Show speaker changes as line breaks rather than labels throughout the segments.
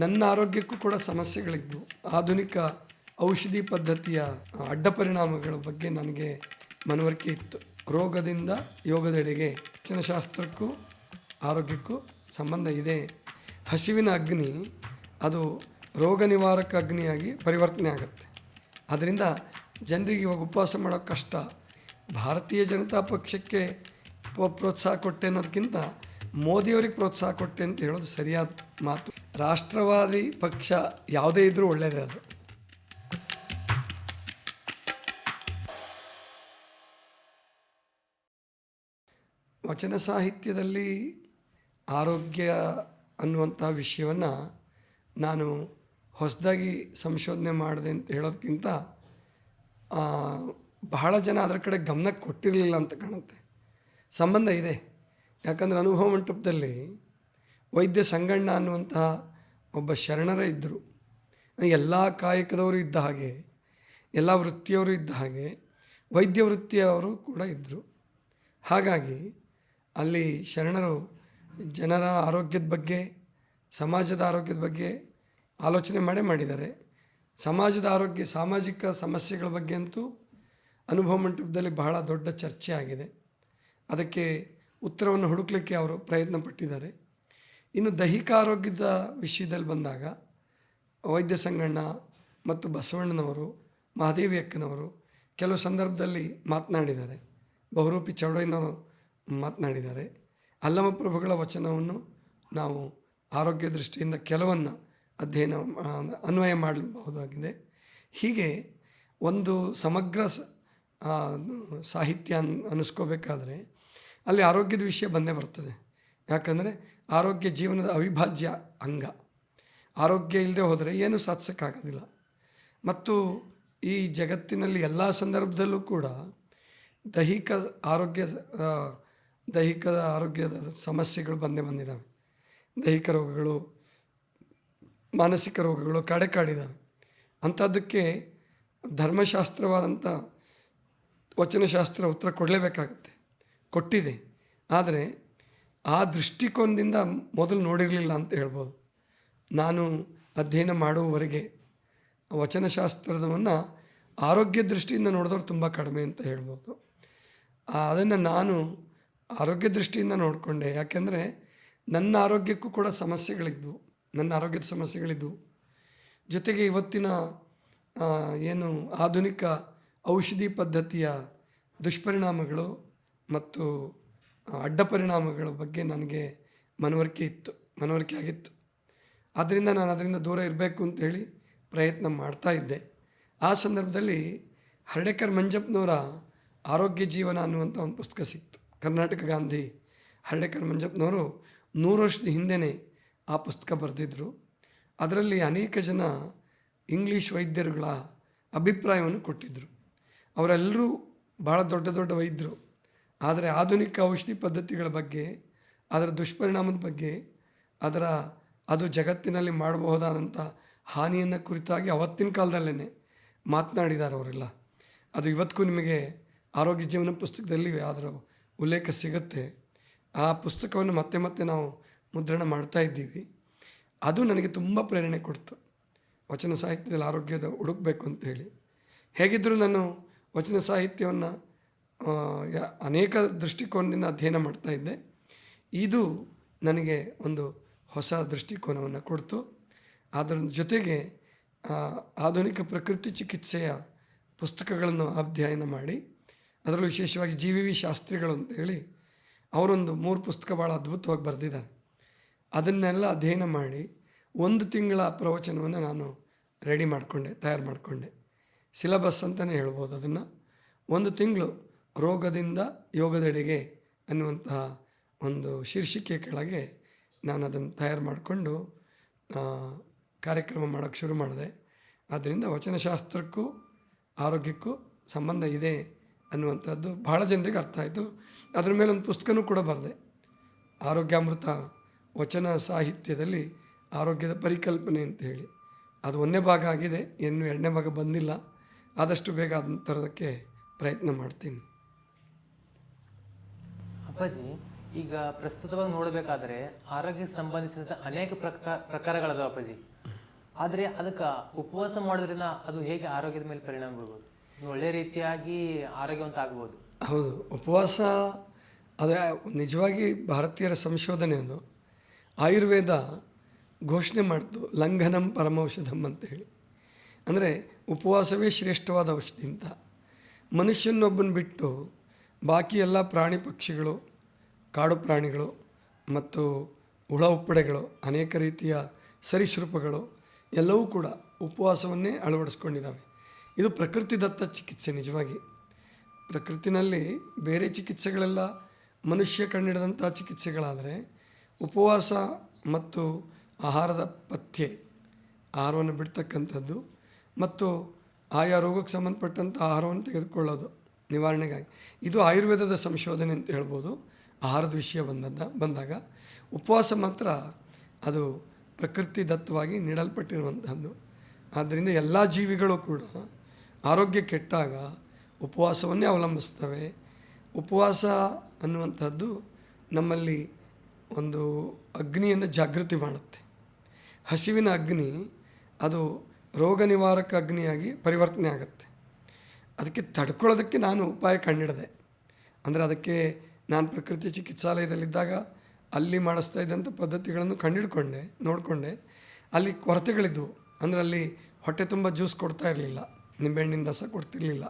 ನನ್ನ ಆರೋಗ್ಯಕ್ಕೂ ಕೂಡ ಸಮಸ್ಯೆಗಳಿದ್ವು ಆಧುನಿಕ ಔಷಧಿ ಪದ್ಧತಿಯ ಅಡ್ಡ ಪರಿಣಾಮಗಳ ಬಗ್ಗೆ ನನಗೆ ಮನವರಿಕೆ ಇತ್ತು. ರೋಗದಿಂದ ಯೋಗದೆಡೆಗೆ ಶಾಸ್ತ್ರಕ್ಕೂ ಆರೋಗ್ಯಕ್ಕೂ ಸಂಬಂಧ ಇದೆ. ಹಸಿವಿನ ಅಗ್ನಿ, ಅದು ರೋಗ ನಿವಾರಕ ಅಗ್ನಿಯಾಗಿ ಪರಿವರ್ತನೆ ಆಗುತ್ತೆ. ಅದರಿಂದ ಜನರಿಗೆ ಇವಾಗ ಉಪವಾಸ ಮಾಡೋ ಕಷ್ಟ, ಭಾರತೀಯ ಜನತಾ ಪಕ್ಷಕ್ಕೆ ಪ್ರೋತ್ಸಾಹ ಕೊಟ್ಟೆ ಅನ್ನೋದಕ್ಕಿಂತ ಮೋದಿಯವ್ರಿಗೆ ಪ್ರೋತ್ಸಾಹ ಕೊಟ್ಟೆ ಅಂತ ಹೇಳೋದು ಸರಿಯಾದ ಮಾತು. ರಾಷ್ಟ್ರವಾದಿ ಪಕ್ಷ ಯಾವುದೇ ಇದ್ದರೂ ಒಳ್ಳೆಯದೇ ಅದು. ವಚನ ಸಾಹಿತ್ಯದಲ್ಲಿ ಆರೋಗ್ಯ ಅನ್ನುವಂಥ ವಿಷಯವನ್ನು ನಾನು ಹೊಸದಾಗಿ ಸಂಶೋಧನೆ ಮಾಡಿದೆ ಅಂತ ಹೇಳೋದಕ್ಕಿಂತ ಬಹಳ ಜನ ಅದರ ಕಡೆ ಗಮನ ಕೊಟ್ಟಿರಲಿಲ್ಲ ಅಂತ ಕಾಣುತ್ತೆ. ಸಂಬಂಧ ಇದೆ. ಯಾಕಂದರೆ ಅನುಭವ ಮಂಟಪದಲ್ಲಿ ವೈದ್ಯ ಸಂಗಣ್ಣ ಅನ್ನುವಂತಹ ಒಬ್ಬ ಶರಣರೇ ಇದ್ದರು. ಎಲ್ಲ ಕಾಯಕದವರು ಇದ್ದ ಹಾಗೆ, ಎಲ್ಲ ವೃತ್ತಿಯವರು ಇದ್ದ ಹಾಗೆ ವೈದ್ಯ ವೃತ್ತಿಯವರು ಕೂಡ ಇದ್ದರು. ಹಾಗಾಗಿ ಅಲ್ಲಿ ಶರಣರು ಜನರ ಆರೋಗ್ಯದ ಬಗ್ಗೆ, ಸಮಾಜದ ಆರೋಗ್ಯದ ಬಗ್ಗೆ ಆಲೋಚನೆ ಮಾಡೇ ಮಾಡಿದ್ದಾರೆ. ಸಮಾಜದ ಆರೋಗ್ಯ, ಸಾಮಾಜಿಕ ಸಮಸ್ಯೆಗಳ ಬಗ್ಗೆ ಅಂತೂ ಅನುಭವ ಮಂಟಪದಲ್ಲಿ ಬಹಳ ದೊಡ್ಡ ಚರ್ಚೆ ಆಗಿದೆ. ಅದಕ್ಕೆ ಉತ್ತರವನ್ನು ಹುಡುಕ್ಲಿಕ್ಕೆ ಅವರು ಪ್ರಯತ್ನ ಪಟ್ಟಿದ್ದಾರೆ. ಇನ್ನು ದೈಹಿಕ ಆರೋಗ್ಯದ ವಿಷಯದಲ್ಲಿ ಬಂದಾಗ ವೈದ್ಯ ಸಂಗಣ್ಣ ಮತ್ತು ಬಸವಣ್ಣನವರು, ಮಹಾದೇವಿ ಅಕ್ಕನವರು ಕೆಲವು ಸಂದರ್ಭದಲ್ಲಿ ಮಾತನಾಡಿದ್ದಾರೆ. ಬಹುರೂಪಿ ಚೌಡಯ್ಯನವರು ಮಾತನಾಡಿದ್ದಾರೆ. ಅಲ್ಲಮ ಪ್ರಭುಗಳ ವಚನವನ್ನು ನಾವು ಆರೋಗ್ಯ ದೃಷ್ಟಿಯಿಂದ ಕೆಲವನ್ನು ಅಧ್ಯಯನ ಅನ್ವಯ ಮಾಡಬಹುದಾಗಿದೆ. ಹೀಗೆ ಒಂದು ಸಮಗ್ರ ಸಾಹಿತ್ಯ ಅನ್ ಅನ್ನಿಸ್ಕೋಬೇಕಾದ್ರೆ ಅಲ್ಲಿ ಆರೋಗ್ಯದ ವಿಷಯ ಬಂದೇ ಬರ್ತದೆ. ಯಾಕಂದರೆ ಆರೋಗ್ಯ ಜೀವನದ ಅವಿಭಾಜ್ಯ ಅಂಗ. ಆರೋಗ್ಯ ಇಲ್ಲದೆ ಹೋದರೆ ಏನೂ ಸಾಧಿಸೋಕ್ಕಾಗೋದಿಲ್ಲ. ಮತ್ತು ಈ ಜಗತ್ತಿನಲ್ಲಿ ಎಲ್ಲ ಸಂದರ್ಭದಲ್ಲೂ ಕೂಡ ದೈಹಿಕ ಆರೋಗ್ಯ ದೈಹಿಕ ಆರೋಗ್ಯದ ಸಮಸ್ಯೆಗಳು ಬಂದೇ ಬಂದಿದ್ದಾವೆ. ದೈಹಿಕ ರೋಗಗಳು, ಮಾನಸಿಕ ರೋಗಗಳು ಕಾಡೆ ಕಾಡಿದ್ದಾವೆ. ಅಂಥದ್ದಕ್ಕೆ ಧರ್ಮಶಾಸ್ತ್ರವಾದಂಥ ವಚನಶಾಸ್ತ್ರ ಉತ್ತರ ಕೊಡಲೇಬೇಕಾಗತ್ತೆ. ಕೊಟ್ಟಿದೆ. ಆದರೆ ಆ ದೃಷ್ಟಿಕೋನದಿಂದ ಮೊದಲು ನೋಡಿರಲಿಲ್ಲ ಅಂತ ಹೇಳ್ಬೋದು. ನಾನು ಅಧ್ಯಯನ ಮಾಡುವವರೆಗೆ ವಚನಶಾಸ್ತ್ರದವನ್ನು ಆರೋಗ್ಯ ದೃಷ್ಟಿಯಿಂದ ನೋಡಿದವ್ರು ತುಂಬ ಕಡಿಮೆ ಅಂತ ಹೇಳ್ಬೋದು. ಅದನ್ನು ನಾನು ಆರೋಗ್ಯ ದೃಷ್ಟಿಯಿಂದ ನೋಡಿಕೊಂಡೆ. ಯಾಕೆಂದರೆ ನನ್ನ ಆರೋಗ್ಯಕ್ಕೂ ಕೂಡ ಸಮಸ್ಯೆಗಳಿದ್ವು. ನನ್ನ ಆರೋಗ್ಯದ ಸಮಸ್ಯೆಗಳಿದ್ವು. ಜೊತೆಗೆ ಇವತ್ತಿನ ಏನು ಆಧುನಿಕ ಔಷಧಿ ಪದ್ಧತಿಯ ದುಷ್ಪರಿಣಾಮಗಳು ಮತ್ತು ಅಡ್ಡ ಪರಿಣಾಮಗಳ ಬಗ್ಗೆ ನನಗೆ ಮನವರಿಕೆ ಇತ್ತು, ಮನವರಿಕೆ ಆಗಿತ್ತು. ಆದ್ದರಿಂದ ನಾನು ಅದರಿಂದ ದೂರ ಇರಬೇಕು ಅಂತೇಳಿ ಪ್ರಯತ್ನ ಮಾಡ್ತಾ ಇದ್ದೆ. ಆ ಸಂದರ್ಭದಲ್ಲಿ ಹರ್ಡೇಕರ್ ಮಂಜಪ್ಪನವರ ಆರೋಗ್ಯ ಜೀವನ ಅನ್ನುವಂಥ ಒಂದು ಪುಸ್ತಕ ಸಿಕ್ತು. ಕರ್ನಾಟಕ ಗಾಂಧಿ ಹರ್ಡೇಕರ್ ಮಂಜಪ್ಪನವರು ನೂರು ವರ್ಷದ ಹಿಂದೆಯೇ ಆ ಪುಸ್ತಕ ಬರೆದಿದ್ದರು ಅದರಲ್ಲಿ ಅನೇಕ ಜನ ಇಂಗ್ಲೀಷ್ ವೈದ್ಯರುಗಳ ಅಭಿಪ್ರಾಯವನ್ನು ಕೊಟ್ಟಿದ್ದರು ಅವರೆಲ್ಲರೂ ಭಾಳ ದೊಡ್ಡ ದೊಡ್ಡ ವೈದ್ಯರು. ಆದರೆ ಆಧುನಿಕ ಔಷಧಿ ಪದ್ಧತಿಗಳ ಬಗ್ಗೆ, ಅದರ ದುಷ್ಪರಿಣಾಮದ ಬಗ್ಗೆ, ಅದರ, ಅದು ಜಗತ್ತಿನಲ್ಲಿ ಮಾಡಬಹುದಾದಂಥ ಹಾನಿಯನ್ನು ಕುರಿತಾಗಿ ಅವತ್ತಿನ ಕಾಲದಲ್ಲೇ ಮಾತನಾಡಿದ್ದಾರೆ ಅವರೆಲ್ಲ. ಅದು ಇವತ್ತಿಗೂ ನಿಮಗೆ ಆರೋಗ್ಯ ಜೀವನ ಪುಸ್ತಕದಲ್ಲಿ ಅದರ ಉಲ್ಲೇಖ ಸಿಗುತ್ತೆ. ಆ ಪುಸ್ತಕವನ್ನು ಮತ್ತೆ ಮತ್ತೆ ನಾವು ಮುದ್ರಣ ಮಾಡ್ತಾ ಇದ್ದೀವಿ. ಅದು ನನಗೆ ತುಂಬ ಪ್ರೇರಣೆ ಕೊಡ್ತು. ವಚನ ಸಾಹಿತ್ಯದಲ್ಲಿ ಆರೋಗ್ಯದ ಹುಡುಕಬೇಕು ಅಂತ ಹೇಳಿ. ಹೇಗಿದ್ದರೂ ನಾನು ವಚನ ಸಾಹಿತ್ಯವನ್ನು ಅನೇಕ ದೃಷ್ಟಿಕೋನದಿಂದ ಅಧ್ಯಯನ ಮಾಡ್ತಾ ಇದ್ದೆ. ಇದು ನನಗೆ ಒಂದು ಹೊಸ ದೃಷ್ಟಿಕೋನವನ್ನು ಕೊಡ್ತು. ಅದರ ಜೊತೆಗೆ ಆಧುನಿಕ ಪ್ರಕೃತಿ ಚಿಕಿತ್ಸೆಯ ಪುಸ್ತಕಗಳನ್ನು ಅಧ್ಯಯನ ಮಾಡಿ, ಅದರಲ್ಲೂ ವಿಶೇಷವಾಗಿ ಜಿ ವಿ ವಿ ಶಾಸ್ತ್ರಿಗಳು ಅಂತೇಳಿ ಅವರೊಂದು ಮೂರು ಪುಸ್ತಕ ಭಾಳ ಅದ್ಭುತವಾಗಿ ಬರೆದಿದ್ದಾರೆ. ಅದನ್ನೆಲ್ಲ ಅಧ್ಯಯನ ಮಾಡಿ ಒಂದು ತಿಂಗಳ ಪ್ರವಚನವನ್ನು ನಾನು ರೆಡಿ ಮಾಡಿಕೊಂಡೆ, ತಯಾರು ಮಾಡಿಕೊಂಡೆ. ಸಿಲಬಸ್ ಅಂತಲೇ ಹೇಳ್ಬೋದು ಅದನ್ನು. ಒಂದು ತಿಂಗಳು ರೋಗದಿಂದ ಯೋಗದೆಡೆಗೆ ಅನ್ನುವಂತಹ ಒಂದು ಶೀರ್ಷಿಕೆ ಕೆಳಗೆ ನಾನು ಅದನ್ನು ತಯಾರು ಮಾಡಿಕೊಂಡು ಕಾರ್ಯಕ್ರಮ ಮಾಡೋಕ್ಕೆ ಶುರು ಮಾಡಿದೆ. ಆದ್ದರಿಂದ ವಚನಶಾಸ್ತ್ರಕ್ಕೂ ಆರೋಗ್ಯಕ್ಕೂ ಸಂಬಂಧ ಇದೆ ಅನ್ನುವಂಥದ್ದು ಭಾಳ ಜನರಿಗೆ ಅರ್ಥ ಆಯಿತು. ಅದ್ರ ಮೇಲೆ ಒಂದು ಪುಸ್ತಕನೂ ಕೂಡ ಬರೆದೆ. ಆರೋಗ್ಯಾಮೃತ ವಚನ ಸಾಹಿತ್ಯದಲ್ಲಿ ಆರೋಗ್ಯದ ಪರಿಕಲ್ಪನೆ ಅಂತ ಹೇಳಿ. ಅದು ಒಂದನೇ ಭಾಗ ಆಗಿದೆ, ಇನ್ನೂ ಎರಡನೇ ಭಾಗ ಬಂದಿಲ್ಲ. ಆದಷ್ಟು ಬೇಗ ಅದನ್ನು ತರೋದಕ್ಕೆ ಪ್ರಯತ್ನ ಮಾಡ್ತೀನಿ.
ಅಪ್ಪಾಜಿ, ಈಗ ಪ್ರಸ್ತುತವಾಗಿ ನೋಡಬೇಕಾದ್ರೆ ಆರೋಗ್ಯಕ್ಕೆ ಸಂಬಂಧಿಸಿದಂತ ಅನೇಕ ಪ್ರಕಾರ ಪ್ರಕಾರಗಳದಾವ ಅಪ್ಪಾಜಿ. ಆದರೆ ಅದಕ್ಕೆ ಉಪವಾಸ ಮಾಡೋದ್ರಿಂದ ಅದು ಹೇಗೆ ಆರೋಗ್ಯದ ಮೇಲೆ ಪರಿಣಾಮ ಬೀಳ್ಬೋದು? ಒಳ್ಳೆ ರೀತಿಯಾಗಿ ಆರೋಗ್ಯವಂತ ಆಗ್ಬೋದು
ಹೌದು. ಉಪವಾಸ, ಅದೇ ನಿಜವಾಗಿ ಭಾರತೀಯರ ಸಂಶೋಧನೆ ಅದು. ಆಯುರ್ವೇದ ಘೋಷಣೆ ಮಾಡ್ತು, ಲಂಘನಂ ಪರಮೌಷಧಂ ಅಂತ ಹೇಳಿ. ಅಂದರೆ ಉಪವಾಸವೇ ಶ್ರೇಷ್ಠವಾದ ಔಷಧಿ ಅಂತ. ಮನುಷ್ಯನೊಬ್ಬನ ಬಿಟ್ಟು ಬಾಕಿ ಎಲ್ಲ ಪ್ರಾಣಿ ಪಕ್ಷಿಗಳು, ಕಾಡು ಪ್ರಾಣಿಗಳು ಮತ್ತು ಹುಳ ಉಪ್ಪಡೆಗಳು, ಅನೇಕ ರೀತಿಯ ಸರೀಸೃಪಗಳು ಎಲ್ಲವೂ ಕೂಡ ಉಪವಾಸವನ್ನೇ ಅಳವಡಿಸ್ಕೊಂಡಿದ್ದಾವೆ. ಇದು ಪ್ರಕೃತಿದತ್ತ ಚಿಕಿತ್ಸೆ ನಿಜವಾಗಿ. ಪ್ರಕೃತಿನಲ್ಲಿ ಬೇರೆ ಚಿಕಿತ್ಸೆಗಳೆಲ್ಲ ಮನುಷ್ಯ ಕಂಡಿಡಿದಂಥ ಚಿಕಿತ್ಸೆಗಳಾದರೆ ಉಪವಾಸ ಮತ್ತು ಆಹಾರದ ಪಥ್ಯೆ, ಆಹಾರವನ್ನು ಬಿಡ್ತಕ್ಕಂಥದ್ದು ಮತ್ತು ಆಯಾ ರೋಗಕ್ಕೆ ಸಂಬಂಧಪಟ್ಟಂಥ ಆಹಾರವನ್ನು ತೆಗೆದುಕೊಳ್ಳೋದು. ನಿವಾರಣೆಗಾಗಿ. ಇದು ಆಯುರ್ವೇದದ ಸಂಶೋಧನೆ ಅಂತ ಹೇಳ್ಬೋದು. ಆಹಾರದ ವಿಷಯ ಬಂದದ್ದ ಬಂದಾಗ ಉಪವಾಸ ಮಾತ್ರ ಅದು ಪ್ರಕೃತಿ ದತ್ತವಾಗಿ ನೀಡಲ್ಪಟ್ಟಿರುವಂಥದ್ದು ಆದ್ದರಿಂದ ಎಲ್ಲ ಜೀವಿಗಳು ಕೂಡ ಆರೋಗ್ಯ ಕೆಟ್ಟಾಗ ಉಪವಾಸವನ್ನೇ ಅವಲಂಬಿಸ್ತವೆ ಉಪವಾಸ ಅನ್ನುವಂಥದ್ದು ನಮ್ಮಲ್ಲಿ ಒಂದು ಅಗ್ನಿಯನ್ನು ಜಾಗೃತಿ ಮಾಡುತ್ತೆ. ಹಸಿವಿನ ಅಗ್ನಿ ಅದು ರೋಗ ನಿವಾರಕ ಅಗ್ನಿಯಾಗಿ ಪರಿವರ್ತನೆ ಆಗುತ್ತೆ. ಅದಕ್ಕೆ ತಡ್ಕೊಳ್ಳೋದಕ್ಕೆ ನಾನು ಉಪಾಯ ಕಂಡಿಡಿದೆ ಅಂದರೆ ಅದಕ್ಕೆ ನಾನು ಪ್ರಕೃತಿ ಚಿಕಿತ್ಸಾಲಯದಲ್ಲಿದ್ದಾಗ ಅಲ್ಲಿ ಮಾಡಿಸ್ತಾ ಇದ್ದಂಥ ಪದ್ಧತಿಗಳನ್ನು ಕಂಡಿಡ್ಕೊಂಡೆ ನೋಡಿಕೊಂಡೆ. ಅಲ್ಲಿ ಕೊರತೆಗಳಿದ್ವು. ಅಂದರೆ ಅಲ್ಲಿ ಹೊಟ್ಟೆ ತುಂಬ ಜ್ಯೂಸ್ ಕೊಡ್ತಾ ಇರಲಿಲ್ಲ. ನಿಂಬೆಹಣ್ಣಿನ ರಸ ಕೊಡ್ತಿರಲಿಲ್ಲ.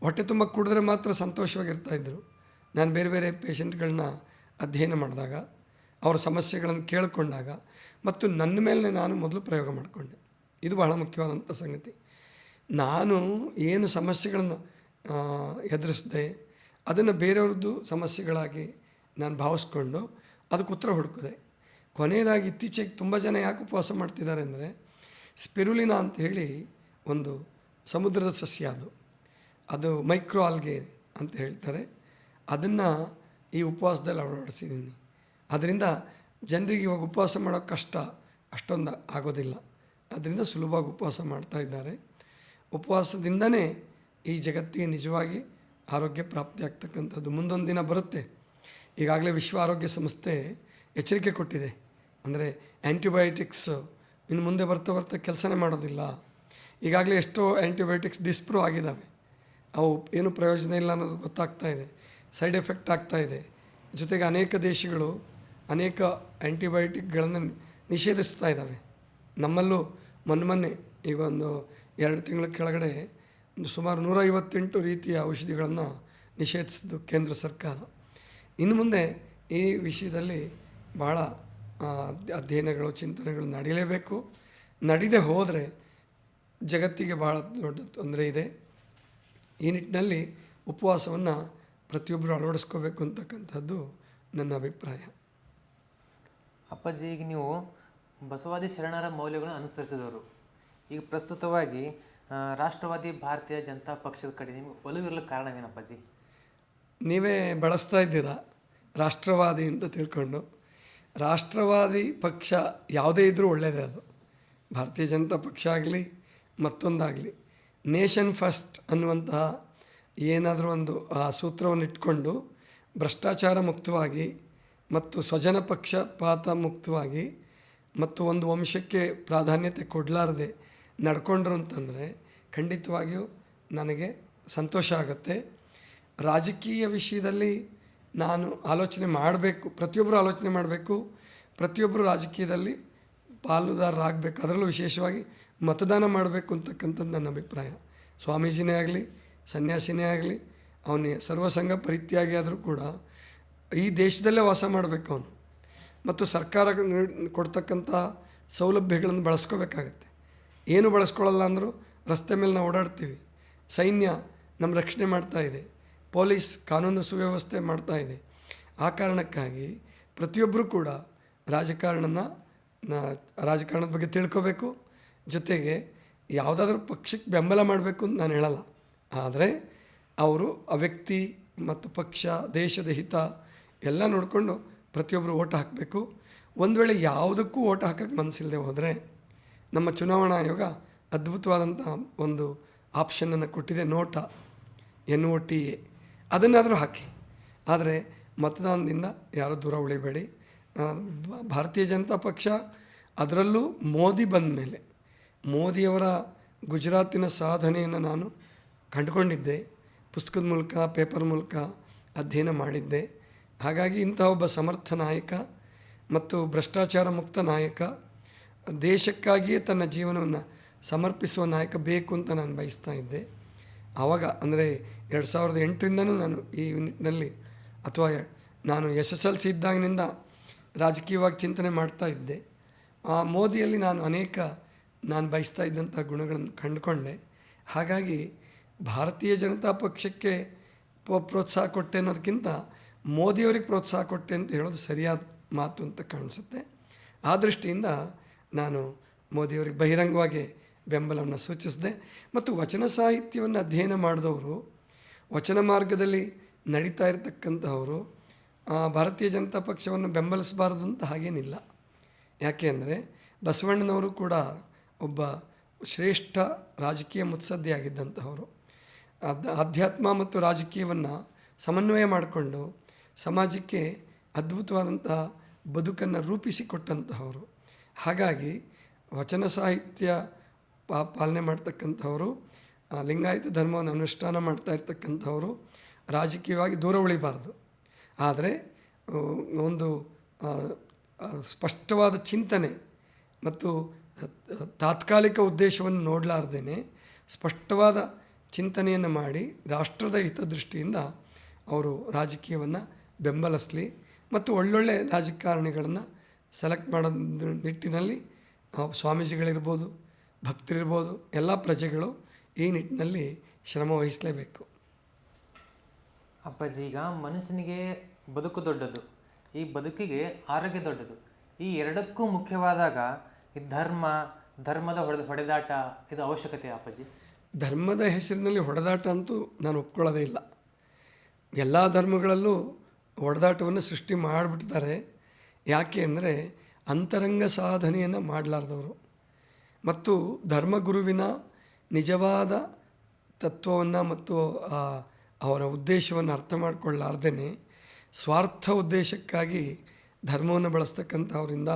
ಹೊಟ್ಟೆ ತುಂಬ ಕುಡಿದ್ರೆ ಮಾತ್ರ ಸಂತೋಷವಾಗಿರ್ತಾಯಿದ್ರು ನಾನು ಬೇರೆ ಬೇರೆ ಪೇಷಂಟ್ಗಳನ್ನ ಅಧ್ಯಯನ ಮಾಡಿದಾಗ, ಅವರ ಸಮಸ್ಯೆಗಳನ್ನು ಕೇಳಿಕೊಂಡಾಗ, ಮತ್ತು ನನ್ನ ಮೇಲೆ ನಾನು ಮೊದಲು ಪ್ರಯೋಗ ಮಾಡಿಕೊಂಡೆ. ಇದು ಬಹಳ ಮುಖ್ಯವಾದಂಥ ಸಂಗತಿ. ನಾನು ಏನು ಸಮಸ್ಯೆಗಳನ್ನು ಎದುರಿಸಿದೆ, ಅದನ್ನು ಬೇರೆಯವ್ರದ್ದು ಸಮಸ್ಯೆಗಳಾಗಿ ನಾನು ಭಾವಿಸ್ಕೊಂಡು ಅದಕ್ಕೆ ಉತ್ತರ ಹುಡುಕಿದೆ. ಕೊನೆಯದಾಗಿ ಇತ್ತೀಚೆಗೆ ತುಂಬ ಜನ ಯಾಕೆ ಉಪವಾಸ ಮಾಡ್ತಿದ್ದಾರೆ ಅಂದರೆ, ಸ್ಪಿರುಲಿನಾ ಅಂತ ಹೇಳಿ ಒಂದು ಸಮುದ್ರದ ಸಸ್ಯ ಅದು. ಅದು ಮೈಕ್ರೋ ಆಲ್ಗೆ ಅಂತ ಹೇಳ್ತಾರೆ. ಅದನ್ನು ಈ ಉಪವಾಸದಲ್ಲಿ ಅಳವಡಿಸಿದ್ದೀನಿ. ಅದರಿಂದ ಜನರಿಗೆ ಇವಾಗ ಉಪವಾಸ ಮಾಡೋ ಕಷ್ಟ, ಅಷ್ಟೊಂದು ಆಗೋದಿಲ್ಲ. ಅದರಿಂದ ಸುಲಭವಾಗಿ ಉಪವಾಸ ಮಾಡ್ತಾ ಇದ್ದಾರೆ. ಉಪವಾಸದಿಂದನೇ ಈ ಜಗತ್ತಿಗೆ ನಿಜವಾಗಿ ಆರೋಗ್ಯ ಪ್ರಾಪ್ತಿ ಆಗ್ತಕ್ಕಂಥದ್ದು ಮುಂದೊಂದು ದಿನ ಬರುತ್ತೆ. ಈಗಾಗಲೇ ವಿಶ್ವ ಆರೋಗ್ಯ ಸಂಸ್ಥೆ ಎಚ್ಚರಿಕೆ ಕೊಟ್ಟಿದೆ. ಅಂದರೆ ಆ್ಯಂಟಿಬಯೋಟಿಕ್ಸ್ ಇನ್ನು ಮುಂದೆ ಬರ್ತಾ ಬರ್ತಾ ಕೆಲಸನೇ ಮಾಡೋದಿಲ್ಲ. ಈಗಾಗಲೇ ಎಷ್ಟೋ ಆ್ಯಂಟಿಬಯೋಟಿಕ್ಸ್ ಡಿಸ್ಪ್ರೂವ್ ಆಗಿದ್ದಾವೆ. ಅವು ಏನು ಪ್ರಯೋಜನ ಇಲ್ಲ ಅನ್ನೋದು ಗೊತ್ತಾಗ್ತಾ ಇದೆ. ಸೈಡ್ ಎಫೆಕ್ಟ್ ಆಗ್ತಾ ಇದೆ. ಜೊತೆಗೆ ಅನೇಕ ದೇಶಗಳು ಅನೇಕ ಆ್ಯಂಟಿಬಯೋಟಿಕ್ಗಳನ್ನು ನಿಷೇಧಿಸ್ತಾ ಇದ್ದಾವೆ. ನಮ್ಮಲ್ಲೂ ಮೊನ್ನೆ ಮೊನ್ನೆ ಈಗ ಒಂದು ಎರಡು ತಿಂಗಳ ಕೆಳಗಡೆ ಒಂದು ಸುಮಾರು ನೂರೈವತ್ತೆಂಟು ರೀತಿಯ ಔಷಧಿಗಳನ್ನು ನಿಷೇಧಿಸಿದ್ದು ಕೇಂದ್ರ ಸರ್ಕಾರ. ಇನ್ನು ಮುಂದೆ ಈ ವಿಷಯದಲ್ಲಿ ಭಾಳ ಅಧ್ಯಯನಗಳು, ಚಿಂತನೆಗಳು ನಡೀಲೇಬೇಕು ನಡೀದೆ ಹೋದರೆ ಜಗತ್ತಿಗೆ ಭಾಳ ದೊಡ್ಡ ತೊಂದರೆ ಇದೆ. ಈ ನಿಟ್ಟಿನಲ್ಲಿ ಉಪವಾಸವನ್ನು ಪ್ರತಿಯೊಬ್ಬರು ಅಳವಡಿಸ್ಕೋಬೇಕು ಅಂತಕ್ಕಂಥದ್ದು ನನ್ನ ಅಭಿಪ್ರಾಯ.
ಅಪ್ಪಾಜಿ, ಈಗ ನೀವು ಬಸವಾದಿ ಶರಣರ ಮೌಲ್ಯಗಳನ್ನು ಅನುಸರಿಸಿದವರು. ಈಗ ಪ್ರಸ್ತುತವಾಗಿ ರಾಷ್ಟ್ರವಾದಿ ಭಾರತೀಯ ಜನತಾ ಪಕ್ಷದ ಕಡೆ ನಿಮಗೆ ಒಲವಿರಲು ಕಾರಣವೇನಪ್ಪಾಜಿ
ನೀವೇ ಬಳಸ್ತಾ ಇದ್ದೀರಾ ರಾಷ್ಟ್ರವಾದಿ ಅಂತ ತಿಳ್ಕೊಂಡು. ರಾಷ್ಟ್ರವಾದಿ ಪಕ್ಷ ಯಾವುದೇ ಇದ್ದರೂ ಒಳ್ಳೆಯದೇ ಅದು. ಭಾರತೀಯ ಜನತಾ ಪಕ್ಷ ಆಗಲಿ, ಮತ್ತೊಂದಾಗಲಿ. ನೇಷನ್ ಫಸ್ಟ್ ಅನ್ನುವಂತಹ ಏನಾದರೂ ಒಂದು, ಆ, ಸೂತ್ರವನ್ನು ಇಟ್ಕೊಂಡು ಭ್ರಷ್ಟಾಚಾರ ಮುಕ್ತವಾಗಿ ಮತ್ತು ಸ್ವಜನ ಪಕ್ಷಪಾತ ಮುಕ್ತವಾಗಿ ಮತ್ತು ಒಂದು ವಂಶಕ್ಕೆ ಪ್ರಾಧಾನ್ಯತೆ ಕೊಡಲಾರದೆ ನಡ್ಕೊಂಡ್ರು ಅಂತಂದರೆ ಖಂಡಿತವಾಗಿಯೂ ನನಗೆ ಸಂತೋಷ ಆಗುತ್ತೆ. ರಾಜಕೀಯ ವಿಷಯದಲ್ಲಿ ನಾನು ಆಲೋಚನೆ ಮಾಡಬೇಕು, ಪ್ರತಿಯೊಬ್ಬರು ಆಲೋಚನೆ ಮಾಡಬೇಕು. ಪ್ರತಿಯೊಬ್ಬರು ರಾಜಕೀಯದಲ್ಲಿ ಪಾಲುದಾರರಾಗಬೇಕು ಅದರಲ್ಲೂ ವಿಶೇಷವಾಗಿ ಮತದಾನ ಮಾಡಬೇಕು ಅಂತಕ್ಕಂಥದ್ದು ನನ್ನ ಅಭಿಪ್ರಾಯ. ಸ್ವಾಮೀಜಿನೇ ಆಗಲಿ, ಸನ್ಯಾಸಿನೇ ಆಗಲಿ, ಅವನೇ ಸರ್ವಸಂಗ ಪರಿತ್ಯಾಗಿ ಆದರೂ ಕೂಡ ಈ ದೇಶದಲ್ಲೇ ವಾಸ ಮಾಡಬೇಕು ಅವನು. ಮತ್ತು ಸರ್ಕಾರ ಕೊಡ್ತಕ್ಕಂಥ ಸೌಲಭ್ಯಗಳನ್ನು ಬಳಸ್ಕೋಬೇಕಾಗತ್ತೆ. ಏನು ಬಳಸ್ಕೊಳ್ಳಲ್ಲ ಅಂದರೂ ರಸ್ತೆ ಮೇಲೆ ನಾವು ಓಡಾಡ್ತೀವಿ. ಸೈನ್ಯ ನಮ್ಮ ರಕ್ಷಣೆ ಮಾಡ್ತಾ ಇದೆ. ಪೊಲೀಸ್ ಕಾನೂನು ಸುವ್ಯವಸ್ಥೆ ಮಾಡ್ತಾ ಇದೆ. ಆ ಕಾರಣಕ್ಕಾಗಿ ಪ್ರತಿಯೊಬ್ಬರೂ ಕೂಡ ರಾಜಕಾರಣನ ರಾಜಕಾರಣದ ಬಗ್ಗೆ ತಿಳ್ಕೋಬೇಕು. ಜೊತೆಗೆ ಯಾವುದಾದ್ರೂ ಪಕ್ಷಕ್ಕೆ ಬೆಂಬಲ ಮಾಡಬೇಕು ಅಂತ ನಾನು ಹೇಳಲ್ಲ. ಆದರೆ ಅವರು ಆ ವ್ಯಕ್ತಿ ಮತ್ತು ಪಕ್ಷ, ದೇಶದ ಹಿತ ಎಲ್ಲ ನೋಡಿಕೊಂಡು ಪ್ರತಿಯೊಬ್ಬರು ಓಟ್ ಹಾಕಬೇಕು. ಒಂದು ವೇಳೆ ಯಾವುದಕ್ಕೂ ಓಟ್ ಹಾಕಕ್ಕೆ ಮನಸ್ಸಿಲ್ಲದೆ ಹೋದರೆ ನಮ್ಮ ಚುನಾವಣಾ ಆಯೋಗ ಅದ್ಭುತವಾದಂಥ ಒಂದು ಆಪ್ಷನನ್ನು ಕೊಟ್ಟಿದೆ, NOTA, N O T A. ಅದನ್ನಾದರೂ ಹಾಕಿ. ಆದರೆ ಮತದಾನದಿಂದ ಯಾರೂ ದೂರ ಉಳಿಬೇಡಿ. ಭಾರತೀಯ ಜನತಾ ಪಕ್ಷ ಅದರಲ್ಲೂ ಮೋದಿ ಬಂದ ಮೇಲೆ, ಮೋದಿಯವರ ಗುಜರಾತಿನ ಸಾಧನೆಯನ್ನು ನಾನು ಕಂಡುಕೊಂಡಿದ್ದೆ. ಪುಸ್ತಕದ ಮೂಲಕ, ಪೇಪರ್ ಮೂಲಕ ಅಧ್ಯಯನ ಮಾಡಿದ್ದೆ. ಹಾಗಾಗಿ ಇಂಥ ಒಬ್ಬ ಸಮರ್ಥ ನಾಯಕ ಮತ್ತು ಭ್ರಷ್ಟಾಚಾರ ಮುಕ್ತ ನಾಯಕ ದೇಶಕ್ಕಾಗಿಯೇ ತನ್ನ ಜೀವನವನ್ನು ಸಮರ್ಪಿಸುವ ನಾಯಕ ಬೇಕು ಅಂತ ನಾನು ಬಯಸ್ತಾ ಇದ್ದೆ. ಆವಾಗ ಅಂದರೆ ಎರಡು ಸಾವಿರದ ಎಂಟರಿಂದನೂ ನಾನು ಈ ನಿಟ್ಟಿನಲ್ಲಿ ಅಥವಾ ನಾನು ಎಸ್ ಎಸ್ ಎಲ್ ಸಿ ಇದ್ದಾಗಿನಿಂದ ರಾಜಕೀಯವಾಗಿ ಚಿಂತನೆ ಮಾಡ್ತಾ ಇದ್ದೆ. ಆ ಮೋದಿಯಲ್ಲಿ ನಾನು ಅನೇಕ ನಾನು ಬಯಸ್ತಾ ಇದ್ದಂಥ ಗುಣಗಳನ್ನು ಕಂಡುಕೊಂಡೆ. ಹಾಗಾಗಿ ಭಾರತೀಯ ಜನತಾ ಪಕ್ಷಕ್ಕೆ ಪ್ರೋತ್ಸಾಹ ಕೊಟ್ಟೆ ಅನ್ನೋದಕ್ಕಿಂತ ಮೋದಿಯವರಿಗೆ ಪ್ರೋತ್ಸಾಹ ಕೊಟ್ಟೆ ಅಂತ ಹೇಳೋದು ಸರಿಯಾದ ಮಾತು ಅಂತ ಕಾಣಿಸುತ್ತೆ. ಆ ದೃಷ್ಟಿಯಿಂದ ನಾನು ಮೋದಿಯವರಿಗೆ ಬಹಿರಂಗವಾಗಿ ಬೆಂಬಲವನ್ನು ಸೂಚಿಸಿದೆ. ಮತ್ತು ವಚನ ಸಾಹಿತ್ಯವನ್ನು ಅಧ್ಯಯನ ಮಾಡಿದವರು, ವಚನ ಮಾರ್ಗದಲ್ಲಿ ನಡೀತಾ ಇರತಕ್ಕಂಥವರು ಭಾರತೀಯ ಜನತಾ ಪಕ್ಷವನ್ನು ಬೆಂಬಲಿಸಬಾರದು ಅಂತ ಹಾಗೇನಿಲ್ಲ. ಯಾಕೆ ಅಂದರೆ ಬಸವಣ್ಣನವರು ಕೂಡ ಒಬ್ಬ ಶ್ರೇಷ್ಠ ರಾಜಕೀಯ ಮುತ್ಸದ್ದಿಯಾಗಿದ್ದಂತಹವರು. ಆಧ್ಯಾತ್ಮ ಮತ್ತು ರಾಜಕೀಯವನ್ನು ಸಮನ್ವಯ ಮಾಡಿಕೊಂಡು ಸಮಾಜಕ್ಕೆ ಅದ್ಭುತವಾದಂತಹ ಬದುಕನ್ನು ರೂಪಿಸಿಕೊಟ್ಟಂತಹವರು. ಹಾಗಾಗಿ ವಚನ ಸಾಹಿತ್ಯ ಪಾ, ಪಾಲನೆ ಮಾಡ್ತಕ್ಕಂಥವರು ಲಿಂಗಾಯತ ಧರ್ಮವನ್ನು ಅನುಷ್ಠಾನ ಮಾಡ್ತಾ ಇರ್ತಕ್ಕಂಥವರು ರಾಜಕೀಯವಾಗಿ ದೂರ ಉಳಿಬಾರ್ದು. ಆದರೆ ಒಂದು ಸ್ಪಷ್ಟವಾದ ಚಿಂತನೆ ಮತ್ತು ತಾತ್ಕಾಲಿಕ ಉದ್ದೇಶವನ್ನು ನೋಡಲಾರ್ದೇ ಸ್ಪಷ್ಟವಾದ ಚಿಂತನೆಯನ್ನು ಮಾಡಿ ರಾಷ್ಟ್ರದ ಹಿತದೃಷ್ಟಿಯಿಂದ ಅವರು ರಾಜಕೀಯವನ್ನು ಬೆಂಬಲಿಸಲಿ ಮತ್ತು ಒಳ್ಳೊಳ್ಳೆ ರಾಜಕಾರಣಿಗಳನ್ನು ಸೆಲೆಕ್ಟ್ ಮಾಡೋ ನಿಟ್ಟಿನಲ್ಲಿ ಸ್ವಾಮೀಜಿಗಳಿರ್ಬೋದು ಭಕ್ತರಿರ್ಬೋದು ಎಲ್ಲ ಪ್ರಜೆಗಳು ಈ ನಿಟ್ಟಿನಲ್ಲಿ ಶ್ರಮ ವಹಿಸಲೇಬೇಕು.
ಅಪ್ಪಾಜಿ ಈಗ ಮನುಷ್ಯನಿಗೆ ಬದುಕು ದೊಡ್ಡದು. ಈ ಬದುಕಿಗೆ ಆರೋಗ್ಯ ದೊಡ್ಡದು. ಈ ಎರಡಕ್ಕೂ ಮುಖ್ಯವಾದಾಗ ಈ ಧರ್ಮ ಧರ್ಮದ ಹೊಡೆದ ಹೊಡೆದಾಟ ಇದು ಅವಶ್ಯಕತೆ ಅಪ್ಪಾಜಿ?
ಧರ್ಮದ ಹೆಸರಿನಲ್ಲಿ ಹೊಡೆದಾಟ ಅಂತೂ ನಾನು ಒಪ್ಕೊಳ್ಳೋದೇ ಇಲ್ಲ. ಎಲ್ಲ ಧರ್ಮಗಳಲ್ಲೂ ಹೊಡೆದಾಟವನ್ನು ಸೃಷ್ಟಿ ಮಾಡಿಬಿಡ್ತಾರೆ ಯಾಕೆ ಅಂದರೆ ಅಂತರಂಗ ಸಾಧನೆಯನ್ನು ಮಾಡಲಾರ್ದವರು. ಮತ್ತು ಧರ್ಮಗುರುವಿನ ನಿಜವಾದ ತತ್ವವನ್ನು ಮತ್ತು ಅವರ ಉದ್ದೇಶವನ್ನು ಅರ್ಥ ಮಾಡಿಕೊಳ್ಳಾರ್ದೇ ಸ್ವಾರ್ಥ ಉದ್ದೇಶಕ್ಕಾಗಿ ಧರ್ಮವನ್ನು ಬಳಸ್ತಕ್ಕಂಥವರಿಂದ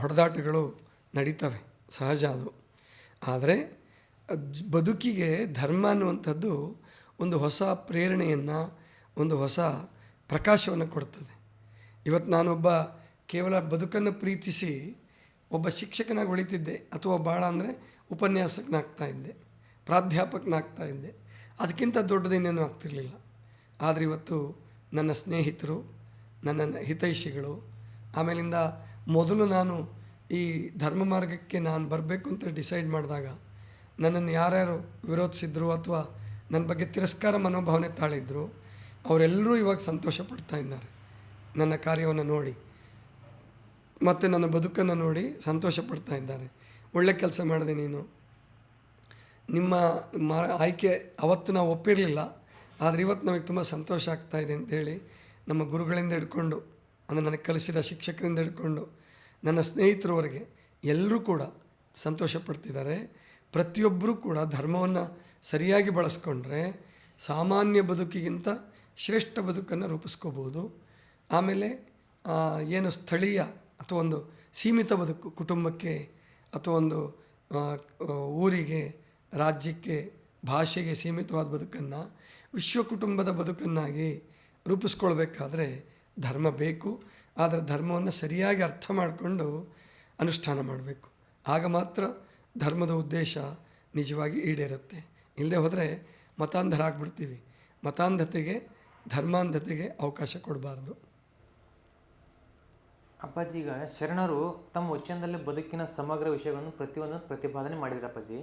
ಹೊಡೆದಾಟಗಳು ನಡೀತವೆ. ಸಹಜ ಅದು. ಆದರೆ ಬದುಕಿಗೆ ಧರ್ಮ ಅನ್ನುವಂಥದ್ದು ಒಂದು ಹೊಸ ಪ್ರೇರಣೆಯನ್ನು, ಒಂದು ಹೊಸ ಪ್ರಕಾಶವನ್ನು ಕೊಡ್ತದೆ. ಇವತ್ತು ನಾನೊಬ್ಬ ಕೇವಲ ಬದುಕನ್ನು ಪ್ರೀತಿಸಿ ಒಬ್ಬ ಶಿಕ್ಷಕನಾಗಿ ಉಳಿತಿದ್ದೆ ಅಥವಾ ಭಾಳ ಅಂದರೆ ಉಪನ್ಯಾಸಕನಾಗ್ತಾ ಇದ್ದೆ, ಪ್ರಾಧ್ಯಾಪಕನಾಗ್ತಾ ಇದ್ದೆ. ಅದಕ್ಕಿಂತ ದೊಡ್ಡದೇನೇನೂ ಆಗ್ತಿರಲಿಲ್ಲ. ಆದರೆ ಇವತ್ತು ನನ್ನ ಸ್ನೇಹಿತರು, ನನ್ನ ಹಿತೈಷಿಗಳು, ಆಮೇಲಿಂದ ಮೊದಲು ನಾನು ಈ ಧರ್ಮ ಮಾರ್ಗಕ್ಕೆ ನಾನು ಬರಬೇಕು ಅಂತ ಡಿಸೈಡ್ ಮಾಡಿದಾಗ ನನ್ನನ್ನು ಯಾರ್ಯಾರು ವಿರೋಧಿಸಿದ್ರು ಅಥವಾ ನನ್ನ ಬಗ್ಗೆ ತಿರಸ್ಕಾರ ಮನೋಭಾವನೆ ತಾಳಿದ್ರು, ಅವರೆಲ್ಲರೂ ಇವಾಗ ಸಂತೋಷ ಪಡ್ತಾ ಇದ್ದಾರೆ. ನನ್ನ ಕಾರ್ಯವನ್ನು ನೋಡಿ, ಮತ್ತು ನನ್ನ ಬದುಕನ್ನು ನೋಡಿ ಸಂತೋಷ ಪಡ್ತಾ ಇದ್ದಾರೆ ಒಳ್ಳೆ ಕೆಲಸ ಮಾಡಿದೆ ನೀನು. ನಿಮ್ಮ ಮಾ ಆಯ್ಕೆ ಅವತ್ತು ನಾವು ಒಪ್ಪಿರಲಿಲ್ಲ, ಆದರೆ ಇವತ್ತು ನಮಗೆ ತುಂಬ ಸಂತೋಷ ಆಗ್ತಾ ಇದೆ ಅಂತೇಳಿ ನಮ್ಮ ಗುರುಗಳಿಂದ ಹಿಡ್ಕೊಂಡು, ಅಂದರೆ ನನಗೆ ಕಲಿಸಿದ ಶಿಕ್ಷಕರಿಂದ ಹಿಡ್ಕೊಂಡು, ನನ್ನ ಸ್ನೇಹಿತರವರೆಗೆ ಎಲ್ಲರೂ ಕೂಡ ಸಂತೋಷ ಪಡ್ತಿದ್ದಾರೆ ಪ್ರತಿಯೊಬ್ಬರೂ ಕೂಡ ಧರ್ಮವನ್ನು ಸರಿಯಾಗಿ ಬಳಸ್ಕೊಂಡ್ರೆ ಸಾಮಾನ್ಯ ಬದುಕಿಗಿಂತ ಶ್ರೇಷ್ಠ ಬದುಕನ್ನು ರೂಪಿಸ್ಕೋಬೋದು. ಆಮೇಲೆ ಏನು ಸ್ಥಳೀಯ ಅಥವಾ ಒಂದು ಸೀಮಿತ ಬದುಕು ಕುಟುಂಬಕ್ಕೆ ಅಥವಾ ಒಂದು ಊರಿಗೆ, ರಾಜ್ಯಕ್ಕೆ, ಭಾಷೆಗೆ ಸೀಮಿತವಾದ ಬದುಕನ್ನು ವಿಶ್ವ ಕುಟುಂಬದ ಬದುಕನ್ನಾಗಿ ರೂಪಿಸ್ಕೊಳ್ಬೇಕಾದ್ರೆ ಧರ್ಮ ಬೇಕು. ಆದರೆ ಧರ್ಮವನ್ನು ಸರಿಯಾಗಿ ಅರ್ಥ ಮಾಡಿಕೊಂಡು ಅನುಷ್ಠಾನ ಮಾಡಬೇಕು. ಆಗ ಮಾತ್ರ ಧರ್ಮದ ಉದ್ದೇಶ ನಿಜವಾಗಿ ಈಡೇರುತ್ತೆ. ಇಲ್ಲದೆ ಹೋದರೆ ಮತಾಂಧರ ಆಗಿಬಿಡ್ತೀವಿ ಮತಾಂಧತೆಗೆ, ಧರ್ಮಾಂಧತೆಗೆ ಅವಕಾಶ ಕೊಡಬಾರ್ದು.
ಅಪ್ಪಾಜಿ ಈಗ ಶರಣರು ತಮ್ಮ ವಚನದಲ್ಲಿ ಬದುಕಿನ ಸಮಗ್ರ ವಿಷಯಗಳನ್ನು ಪ್ರತಿಯೊಂದನ್ನು ಪ್ರತಿಪಾದನೆ ಮಾಡಿದ್ರು ಅಪ್ಪಾಜಿ.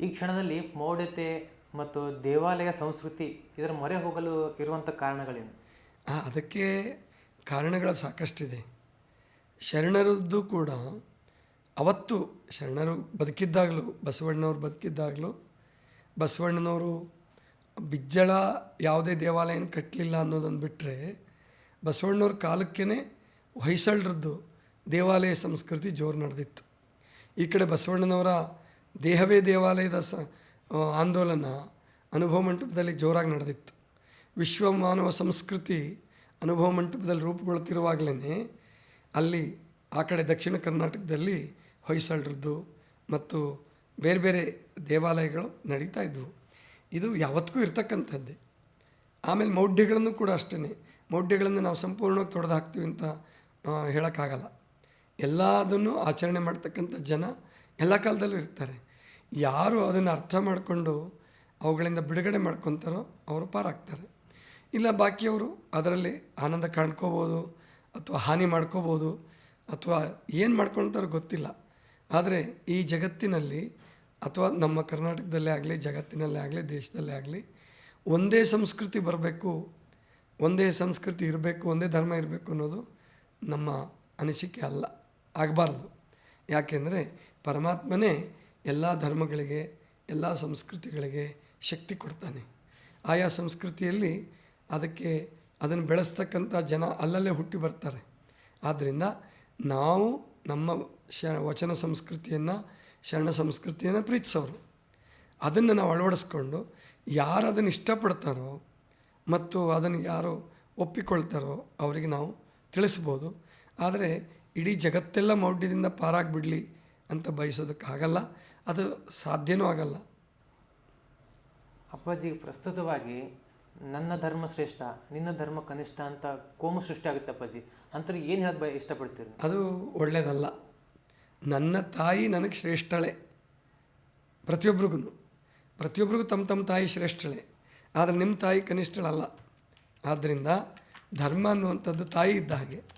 ಈ ಕ್ಷಣದಲ್ಲಿ ಮೌಢ್ಯತೆ ಮತ್ತು ದೇವಾಲಯ ಸಂಸ್ಕೃತಿ ಇದರ ಮೊರೆ ಹೋಗಲು ಇರುವಂಥ ಕಾರಣಗಳೇನು?
ಅದಕ್ಕೆ ಕಾರಣಗಳು ಸಾಕಷ್ಟಿದೆ. ಶರಣರದ್ದು ಕೂಡ ಅವತ್ತು ಶರಣರು ಬದುಕಿದ್ದಾಗಲೂ ಬಸವಣ್ಣವ್ರು ಬದುಕಿದ್ದಾಗಲೂ, ಬಸವಣ್ಣನವರು ಬಿಜ್ಜಳ ಯಾವುದೇ ದೇವಾಲಯನ ಕಟ್ಟಲಿಲ್ಲ ಅನ್ನೋದನ್ನು ಬಿಟ್ಟರೆ ಬಸವಣ್ಣವ್ರ ಕಾಲಕ್ಕೇ ಹೊಯ್ಸಳರದ್ದು ದೇವಾಲಯ ಸಂಸ್ಕೃತಿ ಜೋರು ನಡೆದಿತ್ತು. ಈ ಕಡೆ ಬಸವಣ್ಣನವರ ದೇಹವೇ ದೇವಾಲಯದ ಸ ಆಂದೋಲನ ಅನುಭವ ಮಂಟಪದಲ್ಲಿ ಜೋರಾಗಿ ನಡೆದಿತ್ತು. ವಿಶ್ವ ಮಾನವ ಸಂಸ್ಕೃತಿ ಅನುಭವ ಮಂಟಪದಲ್ಲಿ ರೂಪುಗೊಳ್ಳುತ್ತಿರುವಾಗಲೇ ಅಲ್ಲಿ ಆ ಕಡೆ ದಕ್ಷಿಣ ಕರ್ನಾಟಕದಲ್ಲಿ ಹೊಯ್ಸಳರದ್ದು ಮತ್ತು ಬೇರೆ ಬೇರೆ ದೇವಾಲಯಗಳು ನಡೀತಾ ಇದ್ವು. ಇದು ಯಾವತ್ತಿಗೂ ಇರ್ತಕ್ಕಂಥದ್ದೇ. ಆಮೇಲೆ ಮೌಢ್ಯಗಳನ್ನು ಕೂಡ ಅಷ್ಟೇ ಮೌಢ್ಯಗಳನ್ನು ನಾವು ಸಂಪೂರ್ಣವಾಗಿ ತೊಡೆದು ಹಾಕ್ತೀವಿ ಅಂತ ಹೇಳೋಕ್ಕಾಗಲ್ಲ. ಎಲ್ಲದನ್ನು ಆಚರಣೆ ಮಾಡ್ತಕ್ಕಂಥ ಜನ ಎಲ್ಲ ಕಾಲದಲ್ಲೂ ಇರ್ತಾರೆ. ಯಾರು ಅದನ್ನು ಅರ್ಥ ಮಾಡಿಕೊಂಡು ಅವುಗಳಿಂದ ಬಿಡುಗಡೆ ಮಾಡ್ಕೊತಾರೋ ಅವರು ಪಾರಾಗ್ತಾರೆ. ಇಲ್ಲ ಬಾಕಿಯವರು ಅದರಲ್ಲಿ ಆನಂದ ಕಾಣ್ಕೋಬೋದು ಅಥವಾ ಹಾನಿ ಮಾಡ್ಕೋಬೋದು ಅಥವಾ ಏನು ಮಾಡ್ಕೊಳ್ತಾರೋ ಗೊತ್ತಿಲ್ಲ. ಆದರೆ ಈ ಜಗತ್ತಿನಲ್ಲಿ ಅಥವಾ ನಮ್ಮ ಕರ್ನಾಟಕದಲ್ಲೇ ಆಗಲಿ, ಜಗತ್ತಿನಲ್ಲೇ ಆಗಲಿ, ದೇಶದಲ್ಲೇ ಆಗಲಿ ಒಂದೇ ಸಂಸ್ಕೃತಿ ಬರಬೇಕು, ಒಂದೇ ಸಂಸ್ಕೃತಿ ಇರಬೇಕು, ಒಂದೇ ಧರ್ಮ ಇರಬೇಕು ಅನ್ನೋದು ನಮ್ಮ ಅನಿಸಿಕೆ ಅಲ್ಲ, ಆಗಬಾರ್ದು. ಯಾಕೆಂದರೆ ಪರಮಾತ್ಮನೇ ಎಲ್ಲ ಧರ್ಮಗಳಿಗೆ, ಎಲ್ಲ ಸಂಸ್ಕೃತಿಗಳಿಗೆ ಶಕ್ತಿ ಕೊಡ್ತಾನೆ. ಆಯಾ ಸಂಸ್ಕೃತಿಯಲ್ಲಿ ಅದಕ್ಕೆ ಅದನ್ನು ಬೆಳೆಸ್ತಕ್ಕಂಥ ಜನ ಅಲ್ಲಲ್ಲೇ ಹುಟ್ಟಿ ಬರ್ತಾರೆ. ಆದ್ದರಿಂದ ನಾವು ನಮ್ಮ ಶ, ವಚನ ಸಂಸ್ಕೃತಿಯನ್ನು, ಶರಣ ಸಂಸ್ಕೃತಿಯನ್ನು ಪ್ರೀತಿಸೋರು. ಅದನ್ನು ನಾವು ಅಳವಡಿಸ್ಕೊಂಡು ಯಾರು ಅದನ್ನು ಇಷ್ಟಪಡ್ತಾರೋ ಮತ್ತು ಅದನ್ನು ಯಾರು ಒಪ್ಪಿಕೊಳ್ತಾರೋ, ಅವರಿಗೆ ನಾವು ತಿಳಿಸ್ಬೋದು. ಆದರೆ ಇಡೀ ಜಗತ್ತೆಲ್ಲ ಮೌಢ್ಯದಿಂದ ಪಾರಾಗ್ಬಿಡಲಿ ಅಂತ ಬಯಸೋದಕ್ಕಾಗಲ್ಲ. ಅದು ಸಾಧ್ಯನೂ ಆಗಲ್ಲ.
ಅಪ್ಪಾಜಿ ಪ್ರಸ್ತುತವಾಗಿ ನನ್ನ ಧರ್ಮ ಶ್ರೇಷ್ಠ ನಿನ್ನ ಧರ್ಮ ಕನಿಷ್ಠ ಅಂತ ಕೋಮು ಸೃಷ್ಟಿ ಆಗುತ್ತೆ ಅಪ್ಪಾಜಿ. ಅಂತ ಏನು ಹೇಳಕ್ಕೆ ಬಯ ಇಷ್ಟಪಡ್ತೀರಿ?
ಅದು ಒಳ್ಳೆಯದಲ್ಲ ನನ್ನ ತಾಯಿ ನನಗೆ ಶ್ರೇಷ್ಠಳೆ. ಪ್ರತಿಯೊಬ್ಬರಿಗೂ ಪ್ರತಿಯೊಬ್ಬರಿಗೂ ತಮ್ಮ ತಮ್ಮ ತಾಯಿ ಶ್ರೇಷ್ಠಳೆ. ಆದರೆ ನಿಮ್ಮ ತಾಯಿ ಕನಿಷ್ಠಳಲ್ಲ. ಆದ್ದರಿಂದ ಧರ್ಮ ಅನ್ನುವಂಥದ್ದು ತಾಯಿ ಇದ್ದ ಹಾಗೆ.